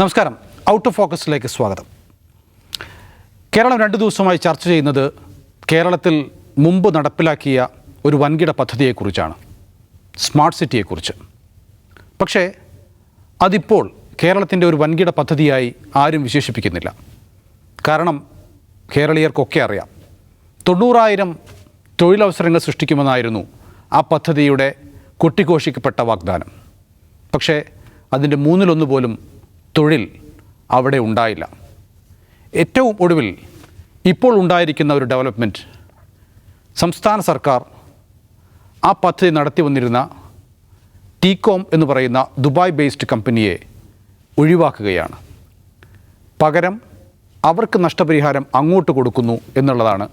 നമസ്കാരം. Out of ഫോക്കസിലേക്ക് സ്വാഗതം. കേരളം രണ്ട് ദിവസമായി ചർച്ച ചെയ്യുന്നത് കേരളത്തിൽ മുമ്പ് നടപ്പിലാക്കിയ ഒരു വൻകിട പദ്ധതിയെക്കുറിച്ചാണ്. സ്മാർട്ട് സിറ്റിയെക്കുറിച്ച് പക്ഷേ അതിപ്പോൾ കേരളത്തിന്റെ ഒരു വൻകിട പദ്ധതിയായി ആരും വിശേഷിപ്പിക്കുന്നില്ല. കാരണം കേരളീയർക്കൊക്കെ അറിയാം. തൊണ്ണൂറായിരം തൊഴിലവസരങ്ങൾ സൃഷ്ടിക്കുമെന്നായിരുന്നു ആ പദ്ധതിയുടെ കൊട്ടിഘോഷിക്കപ്പെട്ട വാഗ്ദാനം. പക്ഷേ അതിന്റെ മൂന്നിലൊന്ന് പോലും തൊഴിൽ അവിടെ ഉണ്ടായില്ല. ഏറ്റവും ഒടുവിൽ ഇപ്പോൾ ഉണ്ടായിരിക്കുന്ന ഒരു ഡെവലപ്മെന്റ് സംസ്ഥാന സർക്കാർ ആ പദ്ധതി നടത്തി വന്നിരുന്ന ടീകോം എന്ന് പറയുന്ന ദുബായ് ബേസ്ഡ് കമ്പനിയെ ഒഴിവാക്കുകയാണ്. പകരം അവർക്ക് നഷ്ടപരിഹാരം അങ്ങോട്ട് കൊടുക്കുന്നു എന്നുള്ളതാണ്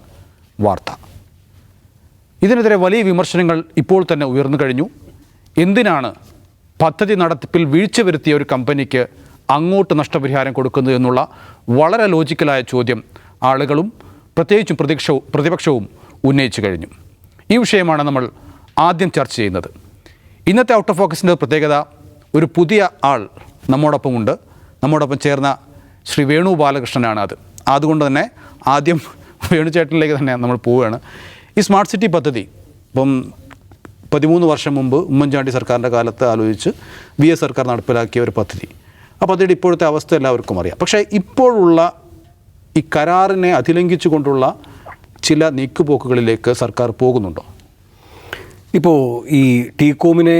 വാർത്ത. ഇതിനെതിരെ വലിയ വിമർശനങ്ങൾ ഇപ്പോൾ തന്നെ ഉയർന്നു കഴിഞ്ഞു. എന്തിനാണ് പദ്ധതി നടത്തിപ്പിൽ വീഴ്ച വരുത്തിയ ഒരു കമ്പനിക്ക് അങ്ങോട്ട് നഷ്ടപരിഹാരം കൊടുക്കുന്നത് എന്നുള്ള വളരെ ലോജിക്കലായ ചോദ്യം ആളുകളും പ്രത്യേകിച്ചും പ്രതിപക്ഷവും പ്രതിപക്ഷവും ഉന്നയിച്ചു കഴിഞ്ഞു. ഈ വിഷയമാണ് നമ്മൾ ആദ്യം ചർച്ച ചെയ്യുന്നത്. ഇന്നത്തെ ഔട്ട് ഓഫ് ഫോക്കസിന്റെ പ്രത്യേകത ഒരു പുതിയ ആൾ നമ്മോടൊപ്പം ഉണ്ട്. നമ്മോടൊപ്പം ചേർന്ന ശ്രീ വേണു ബാലകൃഷ്ണനാണ് അത്. അതുകൊണ്ട് തന്നെ ആദ്യം വേണുചേട്ടനിലേക്ക് തന്നെ നമ്മൾ പോവുകയാണ്. ഈ സ്മാർട്ട് സിറ്റി പദ്ധതി ഇപ്പം പതിമൂന്ന് വർഷം മുമ്പ് ഉമ്മൻചാണ്ടി സർക്കാരിന്റെ കാലത്ത് ആലോചിച്ച് വി എസ് സർക്കാർ നടപ്പിലാക്കിയ ഒരു പദ്ധതി. ആ പദ്ധതിയുടെ ഇപ്പോഴത്തെ അവസ്ഥ എല്ലാവർക്കും അറിയാം. പക്ഷേ ഇപ്പോഴുള്ള ഈ കരാറിനെ അതിലംഘിച്ചുകൊണ്ടുള്ള ചില നീക്കുപോക്കുകളിലേക്ക് സർക്കാർ പോകുന്നുണ്ടോ? ഇപ്പോൾ ഈ ടീകോമിനെ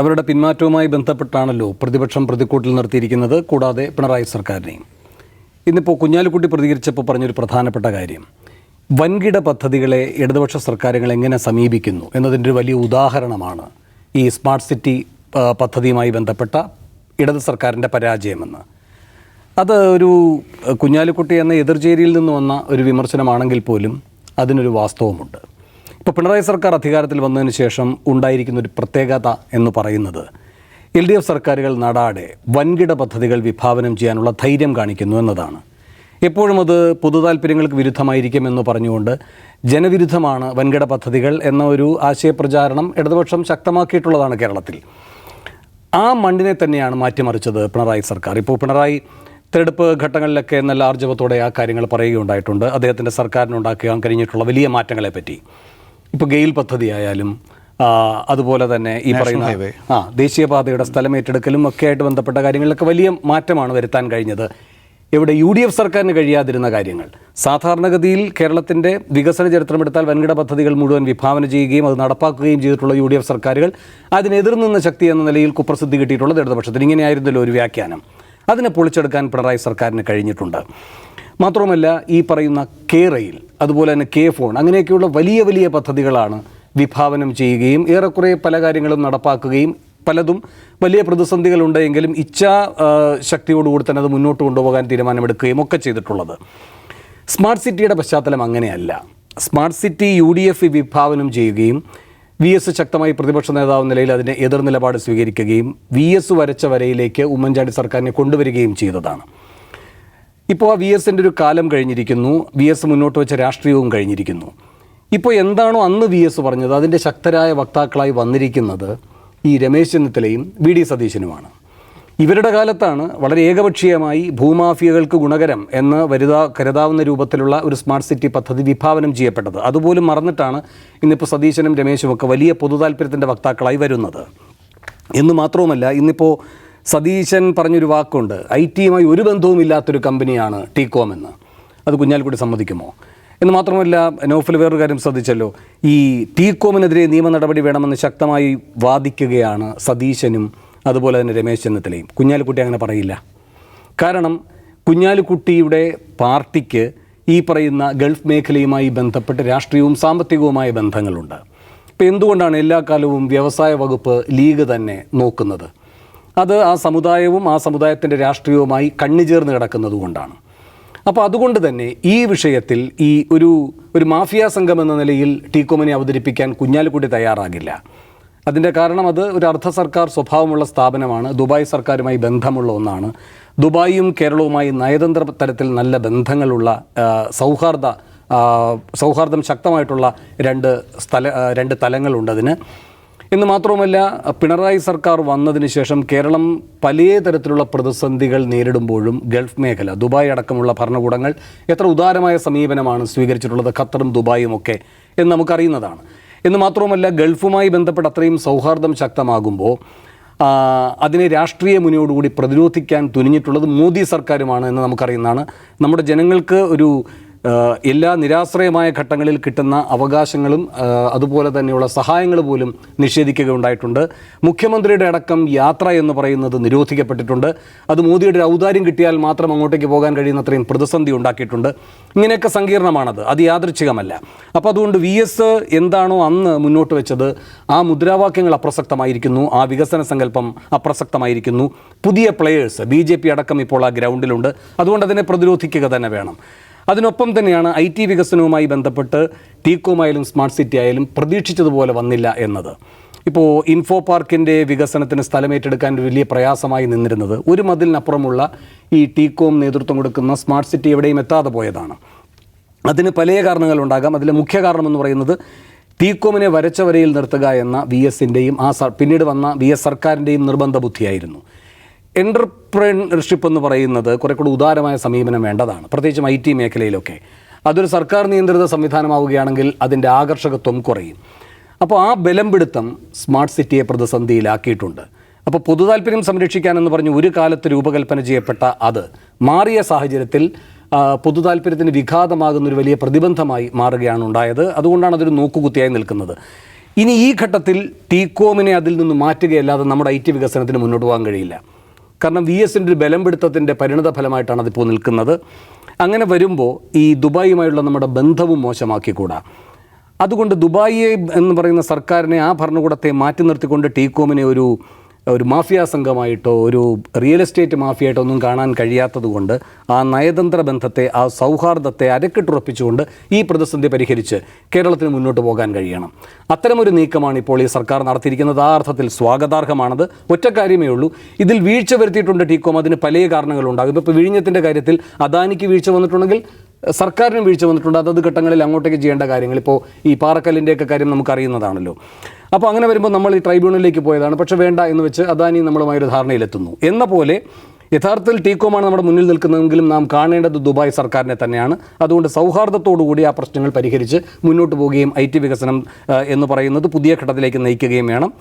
അവരുടെ പിന്മാറ്റവുമായി ബന്ധപ്പെട്ടാണല്ലോ പ്രതിപക്ഷം പ്രതിക്കൂട്ടിൽ നിർത്തിയിരിക്കുന്നത് കൂടാതെ പിണറായി സർക്കാരിനെയും. ഇന്നിപ്പോൾ കുഞ്ഞാലിക്കുട്ടി പ്രതികരിച്ചപ്പോൾ പറഞ്ഞൊരു പ്രധാനപ്പെട്ട കാര്യം. വൻകിട പദ്ധതികളെ ഇടതുപക്ഷ സർക്കാരുകൾ എങ്ങനെ സമീപിക്കുന്നു എന്നതിന്റെ ഒരു വലിയ ഉദാഹരണമാണ് ഈ സ്മാർട്ട് സിറ്റി പദ്ധതിയുമായി ബന്ധപ്പെട്ട ഇടത് സർക്കാരിന്റെ പരാജയമെന്ന്. അത് ഒരു കുഞ്ഞാലിക്കുട്ടി എന്ന എതിർചേരിയിൽ നിന്ന് വന്ന ഒരു വിമർശനമാണെങ്കിൽ പോലും അതിനൊരു വാസ്തവമുണ്ട്. ഇപ്പോൾ പിണറായി സർക്കാർ അധികാരത്തിൽ വന്നതിന് ശേഷം ഉണ്ടായിരിക്കുന്ന ഒരു പ്രത്യേകത എന്ന് പറയുന്നത് എൽ ഡി എഫ് സർക്കാരുകൾ നടാടെ വൻകിട പദ്ധതികൾ വിഭാവനം ചെയ്യാനുള്ള ധൈര്യം കാണിക്കുന്നു എന്നതാണ്. എപ്പോഴും അത് പൊതുതാൽപര്യങ്ങൾക്ക് വിരുദ്ധമായിരിക്കും എന്ന് പറഞ്ഞുകൊണ്ട് ജനവിരുദ്ധമാണ് വൻകിട പദ്ധതികൾ എന്ന ഒരു ആശയപ്രചാരണം ഇടതുപക്ഷം ശക്തമാക്കിയിട്ടുള്ളതാണ് കേരളത്തിൽ. ആ മണ്ണിനെ തന്നെയാണ് മാറ്റിമറിച്ചത് പിണറായി സർക്കാർ. ഇപ്പോൾ പിണറായി തെരഞ്ഞെടുപ്പ് ഘട്ടങ്ങളിലൊക്കെ നല്ല ആർജവത്തോടെ ആ കാര്യങ്ങൾ പറയുകയുണ്ടായിട്ടുണ്ട്. അദ്ദേഹത്തിന്റെ സർക്കാരിനുണ്ടാക്കാൻ കഴിഞ്ഞിട്ടുള്ള വലിയ മാറ്റങ്ങളെപ്പറ്റി. ഇപ്പോൾ ഗെയിൽ പദ്ധതി ആയാലും അതുപോലെ തന്നെ ഈ പറയുന്ന ആ ദേശീയപാതയുടെ സ്ഥലം ഏറ്റെടുക്കലും ഒക്കെ ആയിട്ട് ബന്ധപ്പെട്ട കാര്യങ്ങളിലൊക്കെ വലിയ മാറ്റമാണ് വരുത്താൻ കഴിഞ്ഞത്. ഇവിടെ യു ഡി എഫ് സർക്കാരിന് കഴിയാതിരുന്ന കാര്യങ്ങൾ. സാധാരണഗതിയിൽ കേരളത്തിന്റെ വികസന ചരിത്രമെടുത്താൽ വൻകിട പദ്ധതികൾ മുഴുവൻ വിഭാവന ചെയ്യുകയും അത് നടപ്പാക്കുകയും ചെയ്തിട്ടുള്ള യു ഡി എഫ് സർക്കാരുകൾ അതിനെതിർ നിന്ന ശക്തി എന്ന നിലയിൽ കുപ്രസിദ്ധി കിട്ടിയിട്ടുള്ളത് ഇടതുപക്ഷത്തിന്. ഇങ്ങനെയായിരുന്നല്ലോ ഒരു വ്യാഖ്യാനം. അതിനെ പൊളിച്ചെടുക്കാൻ പിണറായി സർക്കാരിന് കഴിഞ്ഞിട്ടുണ്ട്. മാത്രമല്ല ഈ പറയുന്ന കെ റെയിൽ അതുപോലെ തന്നെ കെ ഫോൺ അങ്ങനെയൊക്കെയുള്ള വലിയ വലിയ പദ്ധതികളാണ് വിഭാവനം ചെയ്യുകയും ഏറെക്കുറെ പല കാര്യങ്ങളും നടപ്പാക്കുകയും പലതും വലിയ പ്രതിസന്ധികളുണ്ടെങ്കിലും ഇച്ഛാ ശക്തിയോടുകൂടി തന്നെ അത് മുന്നോട്ട് കൊണ്ടുപോകാൻ തീരുമാനമെടുക്കുകയും ഒക്കെ ചെയ്തിട്ടുള്ളത്. സ്മാർട്ട് സിറ്റിയുടെ പശ്ചാത്തലം അങ്ങനെയല്ല. Smart city U D F വിഭാവനം ചെയ്യുകയും വി എസ് ശക്തമായി പ്രതിപക്ഷ നേതാവ് നിലയിൽ അതിനെ എതിർ നിലപാട് സ്വീകരിക്കുകയും വി എസ് വരച്ച വരയിലേക്ക് ഉമ്മൻചാണ്ടി സർക്കാരിനെ കൊണ്ടുവരികയും ചെയ്തതാണ്. ഇപ്പോൾ ആ വി എസിന്റെ ഒരു കാലം കഴിഞ്ഞിരിക്കുന്നു. വി എസ് മുന്നോട്ട് വെച്ച രാഷ്ട്രീയവും കഴിഞ്ഞിരിക്കുന്നു. ഇപ്പോൾ എന്താണോ അന്ന് വി എസ് പറഞ്ഞത് അതിന്റെ ശക്തരായ വക്താക്കളായി വന്നിരിക്കുന്നത് ഈ രമേശ് ചെന്നിത്തലയും വി ഡി സതീശനുമാണ്. ഇവരുടെ കാലത്താണ് വളരെ ഏകപക്ഷീയമായി ഭൂമാഫിയകൾക്ക് ഗുണകരം എന്ന് വരുതാ കരുതാവുന്ന രൂപത്തിലുള്ള ഒരു സ്മാർട്ട് സിറ്റി പദ്ധതി വിഭാവനം ചെയ്യപ്പെട്ടത്. അതുപോലും മറന്നിട്ടാണ് ഇന്നിപ്പോൾ സതീശനും രമേശും ഒക്കെ വലിയ പൊതുതാൽപര്യത്തിന്റെ വക്താക്കളായി വരുന്നത്. എന്ന് മാത്രവുമല്ല ഇന്നിപ്പോൾ സതീശൻ പറഞ്ഞൊരു വാക്കുണ്ട് ഐ ടിയുമായി ഒരു ബന്ധവുമില്ലാത്തൊരു കമ്പനിയാണ് ടീകോം എന്ന്. അത് കുഞ്ഞാലിക്കുട്ടി സമ്മതിക്കുമോ? എന്ന് മാത്രമല്ല നോഫിൽ വേറൊരു കാര്യം ശ്രദ്ധിച്ചല്ലോ. ഈ ടീകോമിനെതിരെ നിയമ നടപടി വേണമെന്ന് ശക്തമായി വാദിക്കുകയാണ് സതീശനും അതുപോലെ തന്നെ രമേശ് ചെന്നിത്തലയും. കുഞ്ഞാലിക്കുട്ടി അങ്ങനെ പറയില്ല. കാരണം കുഞ്ഞാലിക്കുട്ടിയുടെ പാർട്ടിക്ക് ഈ പറയുന്ന ഗൾഫ് മേഖലയുമായി ബന്ധപ്പെട്ട് രാഷ്ട്രീയവും സാമ്പത്തികവുമായ ബന്ധങ്ങളുണ്ട്. ഇപ്പം എന്തുകൊണ്ടാണ് എല്ലാ കാലവും വ്യവസായ വകുപ്പ് ലീഗ് തന്നെ നോക്കുന്നത്? അത് ആ സമുദായവും ആ സമുദായത്തിന്റെ രാഷ്ട്രീയവുമായി കണ്ണിചേർന്ന് കിടക്കുന്നത് കൊണ്ടാണ്. അപ്പോൾ അതുകൊണ്ട് തന്നെ ഈ വിഷയത്തിൽ ഈ ഒരു ഒരു മാഫിയ സംഘം എന്ന നിലയിൽ ടീക്കോമനെ അവതരിപ്പിക്കാൻ കുഞ്ഞാലിക്കുട്ടി തയ്യാറാകില്ല. അതിന്റെ കാരണം അത് ഒരു അർദ്ധ സർക്കാർ സ്വഭാവമുള്ള സ്ഥാപനമാണ്. ദുബായ് സർക്കാരുമായി ബന്ധമുള്ള ഒന്നാണ്. ദുബായും കേരളവുമായി നയതന്ത്ര തരത്തിൽ നല്ല ബന്ധങ്ങളുള്ള സൗഹാർദ്ദ സൗഹാർദ്ദം ശക്തമായിട്ടുള്ള രണ്ട് സ്ഥല രണ്ട് തലങ്ങളുണ്ട് അതിന്. എന്ന് മാത്രവുമല്ല പിണറായി സർക്കാർ വന്നതിന് ശേഷം കേരളം പല തരത്തിലുള്ള പ്രതിസന്ധികൾ നേരിടുമ്പോഴും ഗൾഫ് മേഖല ദുബായ് അടക്കമുള്ള ഭരണകൂടങ്ങൾ എത്ര ഉദാരമായ സമീപനമാണ് സ്വീകരിച്ചിട്ടുള്ളത് ഖത്തറും ദുബായും ഒക്കെ എന്ന് നമുക്കറിയുന്നതാണ്. എന്ന് മാത്രവുമല്ല ഗൾഫുമായി ബന്ധപ്പെട്ട് അത്രയും സൗഹാർദ്ദം ശക്തമാകുമ്പോൾ അതിനെ രാഷ്ട്രീയ മുന്നോടുകൂടി പ്രതിരോധിക്കാൻ തുനിഞ്ഞിട്ടുള്ളത് മോദി സർക്കാരുമാണ് എന്ന് നമുക്കറിയുന്നതാണ്. നമ്മുടെ ജനങ്ങൾക്ക് ഒരു എല്ലാ നിരാശ്രയമായ ഘട്ടങ്ങളിൽ കിട്ടുന്ന അവകാശങ്ങളും അതുപോലെ തന്നെയുള്ള സഹായങ്ങൾ പോലും നിഷേധിക്കുകയുണ്ടായിട്ടുണ്ട്. മുഖ്യമന്ത്രിയുടെ അടക്കം യാത്ര എന്ന് പറയുന്നത് നിരോധിക്കപ്പെട്ടിട്ടുണ്ട്. അത് മോദിയുടെ ഒരു ഔദാര്യം കിട്ടിയാൽ മാത്രം അങ്ങോട്ടേക്ക് പോകാൻ കഴിയുന്ന അത്രയും പ്രതിസന്ധി ഉണ്ടാക്കിയിട്ടുണ്ട്. ഇങ്ങനെയൊക്കെ സങ്കീർണമാണത്. അത് യാദൃച്ഛികമല്ല. അപ്പോൾ അതുകൊണ്ട് വി എസ് എന്താണോ അന്ന് മുന്നോട്ട് വെച്ചത് ആ മുദ്രാവാക്യങ്ങൾ അപ്രസക്തമായിരിക്കുന്നു ആ വികസന സങ്കല്പം അപ്രസക്തമായിരിക്കുന്നു. പുതിയ പ്ലെയേഴ്സ് ബി അടക്കം ഇപ്പോൾ ആ ഗ്രൗണ്ടിലുണ്ട് അതുകൊണ്ട് അതിനെ പ്രതിരോധിക്കുക തന്നെ വേണം. അതിനൊപ്പം തന്നെയാണ് ഐ ടി വികസനവുമായി ബന്ധപ്പെട്ട് ടീക്കോമായാലും സ്മാർട്ട് സിറ്റി ആയാലും പ്രതീക്ഷിച്ചതുപോലെ വന്നില്ല എന്നത്. ഇപ്പോൾ ഇൻഫോ പാർക്കിന്റെ വികസനത്തിന് സ്ഥലമേറ്റെടുക്കാൻ വലിയ പ്രയാസമായി നിന്നിരുന്നത് ഒരു മതിലിനപ്പുറമുള്ള ഈ ടീക്കോം നേതൃത്വം കൊടുക്കുന്ന സ്മാർട്ട് സിറ്റി എവിടെയും എത്താതെ പോയതാണ്. അതിന് പല കാരണങ്ങളുണ്ടാകാം. അതിലെ മുഖ്യ കാരണം എന്ന് പറയുന്നത് ടീകോമിനെ വരച്ച വരയിൽ നിർത്തുക എന്ന വി എസിന്റെയും ആ പിന്നീട് വന്ന വി എസ് സർക്കാരിന്റെയും നിർബന്ധ ബുദ്ധിയായിരുന്നു എന്റർപ്രനർഷിപ്പ് എന്ന് പറയുന്നത് കുറെ കൂടി ഉദാരമായ സമീപനം വേണ്ടതാണ്. പ്രത്യേകിച്ചും ഐ ടി മേഖലയിലൊക്കെ. അതൊരു സർക്കാർ നിയന്ത്രിത സംവിധാനമാവുകയാണെങ്കിൽ അതിന്റെ ആകർഷകത്വം കുറയും. അപ്പോൾ ആ ബലം പിടുത്തം സ്മാർട്ട് സിറ്റിയെ പ്രതിസന്ധിയിലാക്കിയിട്ടുണ്ട്. അപ്പോൾ പൊതുതാൽപര്യം സംരക്ഷിക്കാനെന്ന് പറഞ്ഞ് ഒരു കാലത്ത് രൂപകൽപ്പന ചെയ്യപ്പെട്ട അത് മാറിയ സാഹചര്യത്തിൽ പൊതുതാൽപര്യത്തിന് വിഘാതമാകുന്ന ഒരു വലിയ പ്രതിബന്ധമായി മാറുകയാണ് ഉണ്ടായത്. അതുകൊണ്ടാണ് അതൊരു നോക്കുകുത്തിയായി നിൽക്കുന്നത്. ഇനി ഈ ഘട്ടത്തിൽ ടീകോമിനെ അതിൽ നിന്ന് മാറ്റുകയല്ലാതെ നമ്മുടെ ഐ ടി വികസനത്തിന് മുന്നോട്ട് പോകാൻ കഴിയില്ല. കാരണം വി എസിന്റെ ഒരു ബലം പിടുത്തത്തിന്റെ പരിണിത ഫലമായിട്ടാണ് അതിപ്പോൾ നിൽക്കുന്നത്. അങ്ങനെ വരുമ്പോൾ ഈ ദുബായുമായുള്ള നമ്മുടെ ബന്ധവും മോശമാക്കിക്കൂടാ. അതുകൊണ്ട് ദുബായിയെ എന്ന് പറയുന്ന സർക്കാരിനെ ആ ഭരണകൂടത്തെ മാറ്റി നിർത്തിക്കൊണ്ട് ടീകോമിനെ ഒരു ഒരു മാഫിയ സംഘമായിട്ടോ ഒരു റിയൽ എസ്റ്റേറ്റ് മാഫിയായിട്ടോ ഒന്നും കാണാൻ കഴിയാത്തതുകൊണ്ട് ആ നയതന്ത്ര ബന്ധത്തെ ആ സൗഹാർദ്ദത്തെ അരക്കിട്ടുറപ്പിച്ചുകൊണ്ട് ഈ പ്രതിസന്ധി പരിഹരിച്ച് കേരളത്തിന് മുന്നോട്ട് പോകാൻ കഴിയണം. അത്തരമൊരു നീക്കമാണ് ഇപ്പോൾ ഈ സർക്കാർ നടത്തിയിരിക്കുന്നത്. ആ അർത്ഥത്തിൽ സ്വാഗതാർഹമാണത്. ഒറ്റ കാര്യമേ ഉള്ളൂ. ഇതിൽ വീഴ്ച വരുത്തിയിട്ടുണ്ട് ടീകോം അതിന് പല കാരണങ്ങളുണ്ടാകും ഇപ്പോൾ വിഴിഞ്ഞത്തിന്റെ കാര്യത്തിൽ അദാനിക്ക് വീഴ്ച വന്നിട്ടുണ്ടെങ്കിൽ സർക്കാരിനും വീഴ്ച വന്നിട്ടുണ്ട്. അതത് ഘട്ടങ്ങളിൽ അങ്ങോട്ടേക്ക് ചെയ്യേണ്ട കാര്യങ്ങൾ. ഇപ്പോൾ ഈ പാറക്കല്ലിന്റെയൊക്കെ കാര്യം നമുക്കറിയുന്നതാണല്ലോ അപ്പോൾ അങ്ങനെ വരുമ്പോൾ നമ്മൾ ഈ ട്രൈബ്യൂണലിലേക്ക് പോയതാണ്. പക്ഷേ വേണ്ട എന്ന് വെച്ച് അദാനി നമ്മളുമായി ഒരു ധാരണയിലെത്തുന്നു. എന്ന പോലെ യഥാർത്ഥത്തിൽ ടീകോമാണ് നമ്മുടെ മുന്നിൽ നിൽക്കുന്നതെങ്കിലും നാം കാണേണ്ടത് ദുബായ് സർക്കാരിനെ തന്നെയാണ്. അതുകൊണ്ട് സൗഹാർദ്ദത്തോടുകൂടി ആ പ്രശ്നങ്ങൾ പരിഹരിച്ച് മുന്നോട്ട് പോവുകയും ഐ വികസനം എന്ന് പറയുന്നത് പുതിയ ഘട്ടത്തിലേക്ക് നയിക്കുകയും വേണം.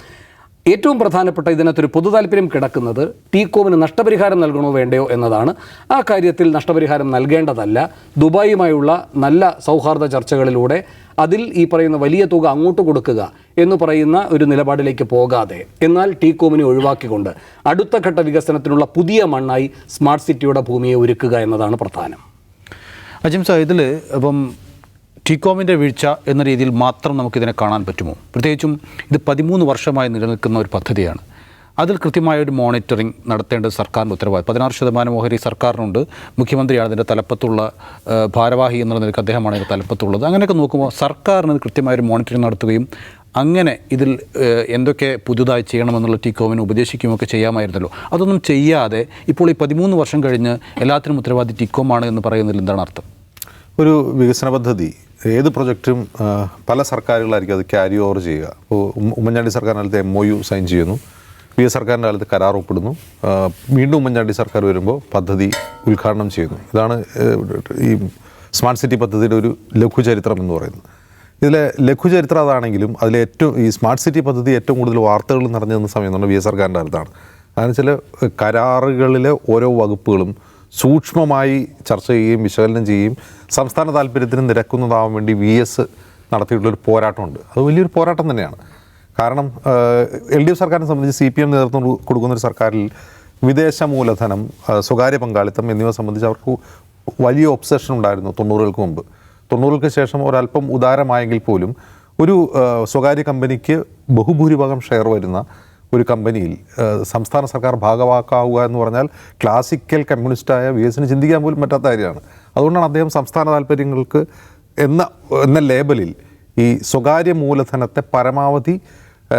ഏറ്റവും പ്രധാനപ്പെട്ട ഇതിനകത്തൊരു പൊതുതാൽപര്യം കിടക്കുന്നത് ടീകോമിന് നഷ്ടപരിഹാരം നൽകണോ വേണ്ടയോ എന്നതാണ്. ആ കാര്യത്തിൽ നഷ്ടപരിഹാരം നൽകേണ്ടതല്ല. ദുബായുമായുള്ള നല്ല സൗഹാർദ്ദ ചർച്ചകളിലൂടെ അതിൽ ഈ പറയുന്ന വലിയ തുക അങ്ങോട്ട് കൊടുക്കുക എന്ന് പറയുന്ന ഒരു നിലപാടിലേക്ക് പോകാതെ എന്നാൽ ടീകോമിനെ ഒഴിവാക്കിക്കൊണ്ട് അടുത്ത ഘട്ട വികസനത്തിനുള്ള പുതിയ മണ്ണായി സ്മാർട്ട് സിറ്റിയുടെ ഭൂമിയെ ഒരുക്കുക എന്നതാണ് പ്രധാനം. അജിം സാർ ഇതിൽ ഇപ്പം ടീകോമിന്റെ വീഴ്ച എന്ന രീതിയിൽ മാത്രം നമുക്കിതിനെ കാണാൻ പറ്റുമോ? പ്രത്യേകിച്ചും ഇത് പതിമൂന്ന് വർഷമായി നിലനിൽക്കുന്ന ഒരു പദ്ധതിയാണ്. അതിൽ കൃത്യമായ ഒരു മോണിറ്ററിംഗ് നടത്തേണ്ടത് സർക്കാരിന്റെ ഉത്തരവാദിത്വം പതിനാറ് ശതമാനം ഓഹരി സർക്കാരിനുണ്ട്. മുഖ്യമന്ത്രിയാണ് അതിന്റെ തലപ്പത്തുള്ള ഭാരവാഹി എന്നുള്ള നിലയ്ക്ക് അദ്ദേഹമാണ് അതിന്റെ തലപ്പത്തുള്ളത്. അങ്ങനെയൊക്കെ നോക്കുമ്പോൾ സർക്കാരിന് കൃത്യമായൊരു മോണിറ്ററിംഗ് നടത്തുകയും അങ്ങനെ ഇതിൽ എന്തൊക്കെ പുതുതായി ചെയ്യണമെന്നുള്ള ടീകോമിന് ഉപദേശിക്കുകയൊക്കെ ചെയ്യാമായിരുന്നല്ലോ. അതൊന്നും ചെയ്യാതെ ഇപ്പോൾ ഈ പതിമൂന്ന് വർഷം കഴിഞ്ഞ് എല്ലാത്തിനും ഉത്തരവാദി ടിക്കോമാണ് എന്ന് പറയുന്നതിൽ എന്താണ് അർത്ഥം? ഒരു വികസന പദ്ധതി ഏത് പ്രൊജക്റ്റും പല സർക്കാരുകളായിരിക്കും അത് ക്യാരി ഓവർ ചെയ്യുക. ഇപ്പോൾ ഉമ്മ- ഉമ്മൻചാണ്ടി സർക്കാരിന്റെ കാലത്ത് എം ഒ യു സൈൻ ചെയ്യുന്നു. പി എസ് സർക്കാരിന്റെ കാലത്ത് കരാർ ഒപ്പിടുന്നു. വീണ്ടും ഉമ്മൻചാണ്ടി സർക്കാർ വരുമ്പോൾ പദ്ധതി ഉദ്ഘാടനം ചെയ്യുന്നു. ഇതാണ് ഈ സ്മാർട്ട് സിറ്റി പദ്ധതിയുടെ ഒരു ലഘുചരിത്രം എന്ന് പറയുന്നത്. ഇതിലെ ലഘുചരിത്രം അതാണെങ്കിലും അതിലെ ഏറ്റവും ഈ സ്മാർട്ട് സിറ്റി പദ്ധതി ഏറ്റവും കൂടുതൽ വാർത്തകൾ നിറഞ്ഞു നിന്ന സമയം എന്ന് പറഞ്ഞാൽ വി എസ് സർക്കാരിന്റെ കാലത്താണ്. അതെന്ന് ചില കരാറുകളിലെ ഓരോ വകുപ്പുകളും സൂക്ഷ്മമായി ചർച്ച ചെയ്യുകയും വിശകലനം ചെയ്യുകയും സംസ്ഥാന താല്പര്യത്തിന് നിരക്കുന്നതാവാൻ വേണ്ടി വി എസ് നടത്തിയിട്ടുള്ളൊരു പോരാട്ടമുണ്ട്. അത് വലിയൊരു പോരാട്ടം തന്നെയാണ്. കാരണം എൽ ഡി എഫ് സർക്കാരിനെ സംബന്ധിച്ച് സി പി എം നേതൃത്വം കൊടുക്കുന്ന ഒരു സർക്കാരിൽ വിദേശ മൂലധനം സ്വകാര്യ പങ്കാളിത്തം എന്നിവ സംബന്ധിച്ച് അവർക്ക് വലിയ ഒബ്സഷൻ ഉണ്ടായിരുന്നു തൊണ്ണൂറുകൾക്ക് മുമ്പ്. തൊണ്ണൂറുകൾക്ക് ശേഷം ഒരല്പം ഉദാരമായെങ്കിൽ പോലും ഒരു സ്വകാര്യ കമ്പനിക്ക് ബഹുഭൂരിഭാഗം ഷെയർ വരുന്ന ഒരു കമ്പനിയിൽ സംസ്ഥാന സർക്കാർ ഭാഗവാക്കാവുക എന്ന് പറഞ്ഞാൽ ക്ലാസിക്കൽ കമ്മ്യൂണിസ്റ്റായ വി എസിന് ചിന്തിക്കാൻ പോലും പറ്റാത്ത കാര്യമാണ്. അതുകൊണ്ടാണ് അദ്ദേഹം സംസ്ഥാന താല്പര്യങ്ങൾക്ക് എന്ന എന്ന ലേബലിൽ ഈ സ്വകാര്യ മൂലധനത്തെ പരമാവധി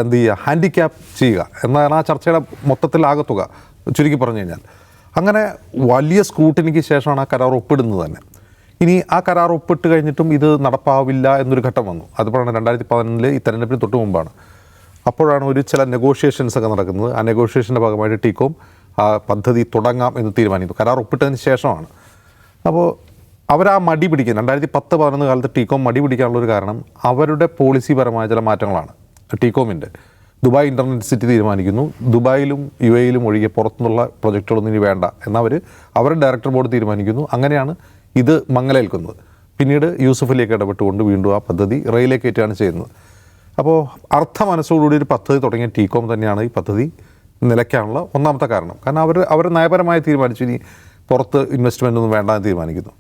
എന്ത് ചെയ്യുക ഹാൻഡിക്യാപ്പ് ചെയ്യുക എന്നാണ് ആ ചർച്ചയുടെ മൊത്തത്തിൽ ആകത്തുക ചുരുക്കി പറഞ്ഞു കഴിഞ്ഞാൽ. അങ്ങനെ വലിയ സ്കൂട്ടിനിക്ക് ശേഷമാണ് ആ കരാർ ഒപ്പിടുന്നത് തന്നെ. ഇനി ആ കരാർ ഒപ്പിട്ട് കഴിഞ്ഞിട്ടും ഇത് നടപ്പാവില്ല എന്നൊരു ഘട്ടം വന്നു. അതുപോലാണ് രണ്ടായിരത്തി പതിനൊന്നിൽ ഈ തെരഞ്ഞെടുപ്പിന് തൊട്ട് മുമ്പാണ്. അപ്പോഴാണ് ഒരു ചില നെഗോഷിയേഷൻസ് ഒക്കെ നടക്കുന്നത്. ആ നെഗോഷിയേഷന്റെ ഭാഗമായിട്ട് ടീക്കോം ആ പദ്ധതി തുടങ്ങാം എന്ന് തീരുമാനിക്കുന്നു. കരാർ ഒപ്പിട്ടതിന് ശേഷമാണ്. അപ്പോൾ അവർ ആ മടി പിടിക്കുന്നത്. രണ്ടായിരത്തി പത്ത് പതിനൊന്ന് കാലത്ത് ടീകോം മടി പിടിക്കാനുള്ളൊരു കാരണം അവരുടെ പോളിസിപരമായ ചില മാറ്റങ്ങളാണ്. ടീകോമിന്റെ ദുബായ് ഇന്റർനെറ്റ് സിറ്റി തീരുമാനിക്കുന്നു. ദുബായിലും യു എയിലും ഒഴികെ പുറത്തുനിന്നുള്ള പ്രൊജക്റ്റുകളൊന്നും ഇനി വേണ്ട എന്നവർ അവരുടെ ഡയറക്ടർ ബോർഡ് തീരുമാനിക്കുന്നു. അങ്ങനെയാണ് ഇത് മങ്ങലേൽക്കുന്നത്. പിന്നീട് യൂസഫിലേക്ക് ഇടപെട്ടുകൊണ്ട് വീണ്ടും ആ പദ്ധതി റെയിലേക്ക് കയറ്റുകയാണ് ചെയ്യുന്നത്. അപ്പോൾ അർത്ഥ മനസ്സോടുകൂടി ഒരു പദ്ധതി തുടങ്ങിയ ടീകോം തന്നെയാണ് ഈ പദ്ധതി നിലയ്ക്കാനുള്ള ഒന്നാമത്തെ കാരണം. കാരണം അവർ അവർ നയപരമായി തീരുമാനിച്ചു. ഇനി പുറത്ത് ഇൻവെസ്റ്റ്മെന്റ് ഒന്നും വേണ്ടെന്ന് തീരുമാനിക്കുന്നു.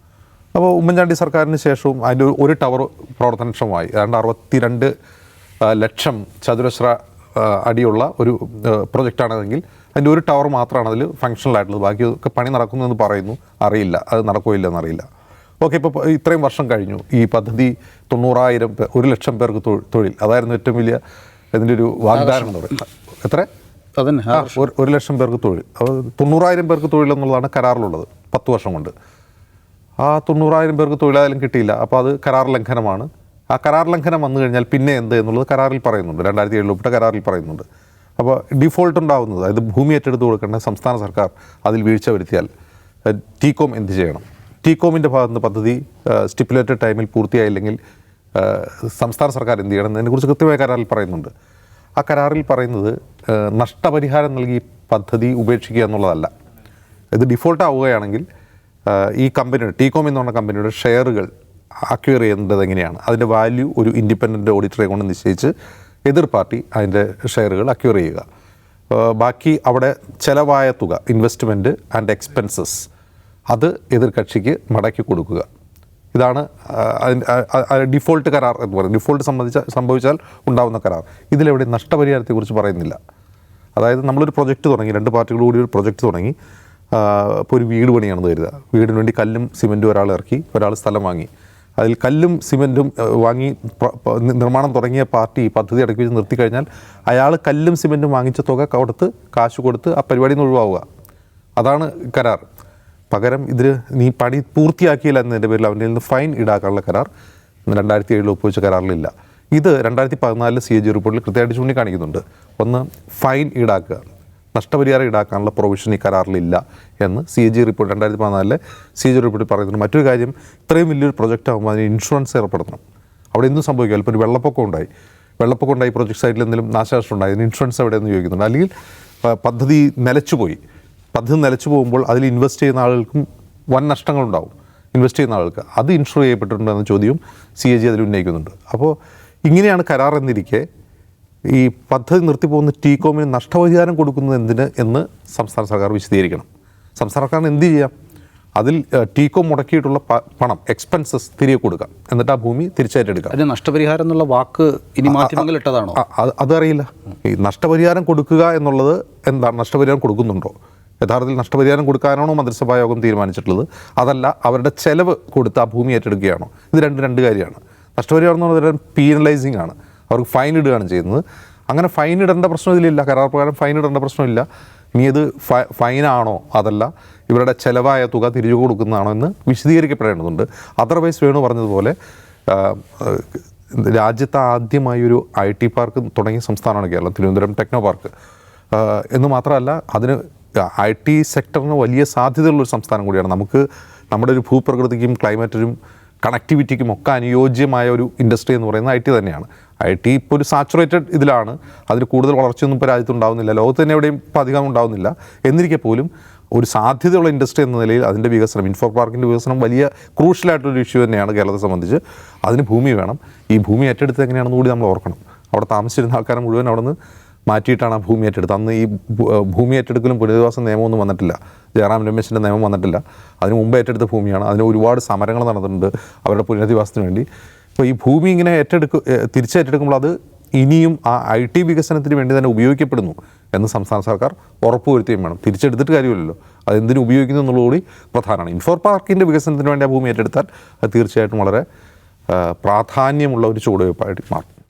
അപ്പോൾ ഉമ്മൻചാണ്ടി സർക്കാരിന് ശേഷവും അതിന്റെ ഒരു- ടവർ പ്രവർത്തനക്ഷമമായി ഏതാണ്ട് അറുപത്തിരണ്ട് ലക്ഷം ചതുരശ്ര അടിയുള്ള ഒരു പ്രൊജക്റ്റാണെങ്കിൽ അതിന്റെ ഒരു ടവർ മാത്രമാണ് അതിൽ ഫങ്ഷണലായിട്ടുള്ളത് ബാക്കിയൊക്കെ പണി നടക്കുന്നു എന്ന് പറയുന്നു. അറിയില്ല. അത് നടക്കുകയോ ഇല്ലെന്ന് അറിയില്ല ഓക്കെ ഇപ്പോൾ ഇത്രയും വർഷം കഴിഞ്ഞു. ഈ പദ്ധതി തൊണ്ണൂറായിരം പേർ ഒരു ലക്ഷം പേർക്ക് തൊഴിൽ. അതായിരുന്നു ഏറ്റവും വലിയ ഇതിന്റെ ഒരു വാഗ്ദാനം എന്ന് പറയുന്നത്. എത്ര? അതന്നെ ഒരു ലക്ഷം പേർക്ക് തൊഴിൽ. തൊണ്ണൂറായിരം പേർക്ക് തൊഴിൽ എന്നുള്ളതാണ് കരാറിലുള്ളത് പത്ത് വർഷം കൊണ്ട്. ആ തൊണ്ണൂറായിരം പേർക്ക് തൊഴിലായാലും കിട്ടിയില്ല. അപ്പോൾ അത് കരാർ ലംഘനമാണ്. ആ കരാർ ലംഘനം വന്നു കഴിഞ്ഞാൽ പിന്നെ എന്ത് എന്നുള്ളത് കരാറിൽ പറയുന്നുണ്ട്. രണ്ടായിരത്തി ഏഴിൽ ഒപ്പിട്ട കരാറിൽ പറയുന്നുണ്ട്. അപ്പോൾ ഡിഫോൾട്ട് ഉണ്ടാകുന്നത് അതായത് ഭൂമി ഏറ്റെടുത്ത് കൊടുക്കേണ്ട സംസ്ഥാന സർക്കാർ അതിൽ വീഴ്ച വരുത്തിയാൽ ടീകോം എന്ത് ചെയ്യണം? ടീകോമിന്റെ ഭാഗത്ത് നിന്ന് പദ്ധതി സ്റ്റിപ്പുലേറ്റഡ് ടൈമിൽ പൂർത്തിയായില്ലെങ്കിൽ സംസ്ഥാന സർക്കാർ എന്ത് ചെയ്യണം എന്നതിനെക്കുറിച്ച് കൃത്യമായ കരാറിൽ പറയുന്നുണ്ട്. ആ കരാറിൽ പറയുന്നത് നഷ്ടപരിഹാരം നൽകി പദ്ധതി ഉപേക്ഷിക്കുക എന്നുള്ളതല്ല. ഇത് ഡിഫോൾട്ട് ആവുകയാണെങ്കിൽ ഈ കമ്പനിയുടെ ടീകോം എന്ന് പറഞ്ഞ കമ്പനിയുടെ ഷെയറുകൾ അക്വയർ ചെയ്യേണ്ടത് എങ്ങനെയാണ്? അതിന്റെ വാല്യൂ ഒരു ഇൻഡിപെൻഡന്റ് ഓഡിറ്ററെ കൊണ്ട് നിശ്ചയിച്ച് എതിർ പാർട്ടി അതിന്റെ ഷെയറുകൾ അക്വയർ ചെയ്യുക. ബാക്കി അവിടെ ചിലവായ തുക ഇൻവെസ്റ്റ്മെന്റ് ആൻഡ് എക്സ്പെൻസസ് അത് എതിർകക്ഷിക്ക് മടക്കി കൊടുക്കുക. ഇതാണ് ഡിഫോൾട്ട് കരാർ എന്ന് പറയുന്നത്. ഡിഫോൾട്ട് സംബന്ധിച്ച സംഭവിച്ചാൽ ഉണ്ടാകുന്ന കരാർ. ഇതിലെവിടെ നഷ്ടപരിഹാരത്തെക്കുറിച്ച് പറയുന്നില്ല. അതായത് നമ്മളൊരു പ്രൊജക്റ്റ് തുടങ്ങി രണ്ട് പാർട്ടികൾ കൂടി ഒരു പ്രൊജക്റ്റ് തുടങ്ങി ഇപ്പോൾ ഒരു വീട് പണിയാണെന്ന് കരുതുക. വീടിന് വേണ്ടി കല്ലും സിമെന്റും ഒരാൾ ഇറക്കി ഒരാൾ സ്ഥലം വാങ്ങി. അതിൽ കല്ലും സിമെന്റും വാങ്ങി നിർമ്മാണം തുടങ്ങിയ പാർട്ടി പദ്ധതി ഇടയ്ക്ക് വെച്ച് നിർത്തി കഴിഞ്ഞാൽ അയാൾ കല്ലും സിമെന്റും വാങ്ങിച്ച തുക കൊടുത്ത് കാശ് കൊടുത്ത് ആ പരിപാടിയിൽ നിന്ന് ഒഴിവാവുക. അതാണ് കരാർ. പകരം ഇതിൽ നീ പണി പൂർത്തിയാക്കിയില്ല എന്നതിന്റെ പേരിൽ അവന്റെ നിന്ന് ഫൈൻ ഈടാക്കാനുള്ള കരാർ രണ്ടായിരത്തി ഏഴിൽ ഒപ്പുവെച്ച കരാറിലില്ല. ഇത് രണ്ടായിരത്തി പതിനാലിൽ സി എ ജി റിപ്പോർട്ടിൽ കൃത്യമായിട്ട് ചൂണ്ടിക്കാണിക്കുന്നുണ്ട്. ഒന്ന് ഫൈൻ ഈടാക്കുക. നഷ്ടപരിഹാരം ഈടാക്കാനുള്ള പ്രൊവിഷൻ ഈ കരാറിലില്ല എന്ന് സി എ ജി റിപ്പോർട്ട് രണ്ടായിരത്തി പതിനാലിലെ സി എ ജി റിപ്പോർട്ടിൽ പറയുന്നുണ്ട്. മറ്റൊരു കാര്യം ഇത്രയും വലിയൊരു പ്രൊജക്റ്റ് ആകുമ്പോൾ അതിന് ഇൻഷുറൻസ് ഏർപ്പെടുത്തണം അവിടെ എന്തും സംഭവിക്കുക ഇപ്പോൾ ഒരു വെള്ളപ്പൊക്കം ഉണ്ടായി. വെള്ളപ്പൊക്കം ഉണ്ടായി പ്രൊജക്ട് സൈറ്റിൽ എന്തെങ്കിലും നാശനഷ്ടം ഉണ്ടായി അതിന് ഇൻഷുറൻസ് എവിടെയെന്ന് ചോദിക്കുന്നുണ്ട്. അല്ലെങ്കിൽ പദ്ധതി നിലച്ചുപോയി. പദ്ധതി നിലച്ചു പോകുമ്പോൾ അതിൽ ഇൻവെസ്റ്റ് ചെയ്യുന്ന ആളുകൾക്കും വൻ നഷ്ടങ്ങളുണ്ടാവും. ഇൻവെസ്റ്റ് ചെയ്യുന്ന ആളുകൾക്ക്. അത് ഇൻഷുർ ചെയ്യപ്പെട്ടിട്ടുണ്ടോ എന്ന ചോദ്യവും സി എ ജി അതിൽ ഉന്നയിക്കുന്നുണ്ട്. അപ്പോൾ ഇങ്ങനെയാണ് കരാർ എന്നിരിക്കെ ഈ പദ്ധതി നിർത്തിപ്പോകുന്ന ടീകോമിന് നഷ്ടപരിഹാരം കൊടുക്കുന്നത് എന്തിന് എന്ന് സംസ്ഥാന സർക്കാർ വിശദീകരിക്കണം. സംസ്ഥാന സർക്കാരിന് എന്ത് ചെയ്യാം? അതിൽ ടീകോം മുടക്കിയിട്ടുള്ള പണം എക്സ്പെൻസസ് തിരികെ കൊടുക്കാം. എന്നിട്ട് ആ ഭൂമി തിരിച്ചേറ്റെടുക്കാം അതിന് നഷ്ടപരിഹാരം എന്നുള്ള വാക്ക് ഇനി മാധ്യമങ്ങളിൽ ഇട്ടതാണോ? അത് അതറിയില്ല ഈ നഷ്ടപരിഹാരം കൊടുക്കുക എന്നുള്ളത് എന്താണ്? നഷ്ടപരിഹാരം കൊടുക്കുന്നുണ്ടോ? യഥാർത്ഥത്തിൽ നഷ്ടപരിഹാരം കൊടുക്കാനാണോ മന്ത്രിസഭാ യോഗം തീരുമാനിച്ചിട്ടുള്ളത്? അതല്ല അവരുടെ ചെലവ് കൊടുത്ത് ആ ഭൂമി ഏറ്റെടുക്കുകയാണോ? ഇത് രണ്ട് രണ്ട് കാര്യമാണ്. നഷ്ടപരിഹാരം എന്ന് പറഞ്ഞാൽ പീനലൈസിങ് ആണ്. അവർക്ക് ഫൈൻ ഇടുകയാണ് ചെയ്യുന്നത്. അങ്ങനെ ഫൈൻ ഇടേണ്ട പ്രശ്നം ഇതിലില്ല. കരാർ പ്രകാരം ഫൈൻ ഇടേണ്ട പ്രശ്നമില്ല. ഇനി ഇത് ഫൈനാണോ അതല്ല. ഇവരുടെ ചെലവായ തുക തിരിച്ചു കൊടുക്കുന്നതാണോ എന്ന് വിശദീകരിക്കപ്പെടേണ്ടതുണ്ട്. അതർവൈസ് വേണു പറഞ്ഞതുപോലെ രാജ്യത്ത് ആദ്യമായി ഒരു ഐ ടി പാർക്ക് തുടങ്ങിയ സംസ്ഥാനമാണ് കേരളം. തിരുവനന്തപുരം ടെക്നോ പാർക്ക് എന്ന് മാത്രമല്ല അതിന് ഐ ടി സെക്ടറിന് വലിയ സാധ്യതയുള്ള ഒരു സംസ്ഥാനം കൂടിയാണ്. നമുക്ക് നമ്മുടെ ഒരു ഭൂപ്രകൃതിക്കും ക്ലൈമറ്റിനും കണക്ടിവിറ്റിക്കും ഒക്കെ അനുയോജ്യമായ ഒരു ഇൻഡസ്ട്രി എന്ന് പറയുന്നത് ഐ ടി തന്നെയാണ്. ഐ ടി ഇപ്പോൾ ഒരു സാച്ചുറേറ്റഡ് ഇതിലാണ്. അതിൽ കൂടുതൽ വളർച്ചയൊന്നും ഇപ്പോൾ രാജ്യത്ത് ഉണ്ടാവുന്നില്ല ലോകത്ത് തന്നെ എവിടെയും ഇപ്പോൾ അധികം ഉണ്ടാവുന്നില്ല. എന്നിരിക്കെ പോലും ഒരു സാധ്യതയുള്ള ഇൻഡസ്ട്രി എന്ന നിലയിൽ അതിന്റെ വികസനം ഇൻഫോ പാർക്കിന്റെ വികസനം വലിയ ക്രൂഷ്യലായിട്ടൊരു ഇഷ്യൂ തന്നെയാണ് കേരളത്തെ സംബന്ധിച്ച്. അതിന് ഭൂമി വേണം. ഈ ഭൂമി ഏറ്റെടുത്ത് എങ്ങനെയാണെന്ന് കൂടി നമ്മൾ ഓർക്കണം. അവിടെ താമസിച്ചിരുന്ന ആൾക്കാരെ മുഴുവൻ അവിടെ നിന്ന് മാറ്റിയിട്ടാണ് ആ ഭൂമി ഏറ്റെടുത്തത്. അന്ന് ഈ ഭൂമി ഏറ്റെടുക്കലും പുനരധിവാസ നിയമമൊന്നും വന്നിട്ടില്ല. ജയറാം രമേശിന്റെ നിയമം വന്നിട്ടില്ല. അതിന് മുമ്പ് ഏറ്റെടുത്ത ഭൂമിയാണ്. അതിന് ഒരുപാട് സമരങ്ങൾ നടന്നിട്ടുണ്ട് അവരുടെ പുനരധിവാസത്തിന് വേണ്ടി. അപ്പോൾ ഈ ഭൂമി ഇങ്ങനെ ഏറ്റെടുക്ക തിരിച്ചേറ്റെടുക്കുമ്പോൾ അത് ഇനിയും ആ ഐ ടി വികസനത്തിന് വേണ്ടി തന്നെ ഉപയോഗിക്കപ്പെടുന്നു എന്ന് സംസ്ഥാന സർക്കാർ ഉറപ്പുവരുത്തുകയും വേണം. തിരിച്ചെടുത്തിട്ട് കാര്യമില്ലല്ലോ. അത് എന്തിനു ഉപയോഗിക്കുന്നു എന്നുള്ളതുകൂടി പ്രധാനമാണ്. ഇൻഫോർ പാർക്കിന്റെ വികസനത്തിന് വേണ്ടി ആ ഭൂമി ഏറ്റെടുത്താൽ അത് തീർച്ചയായിട്ടും വളരെ പ്രാധാന്യമുള്ള ഒരു ചുവടുവയ്പ്പായിട്ട് മാറും.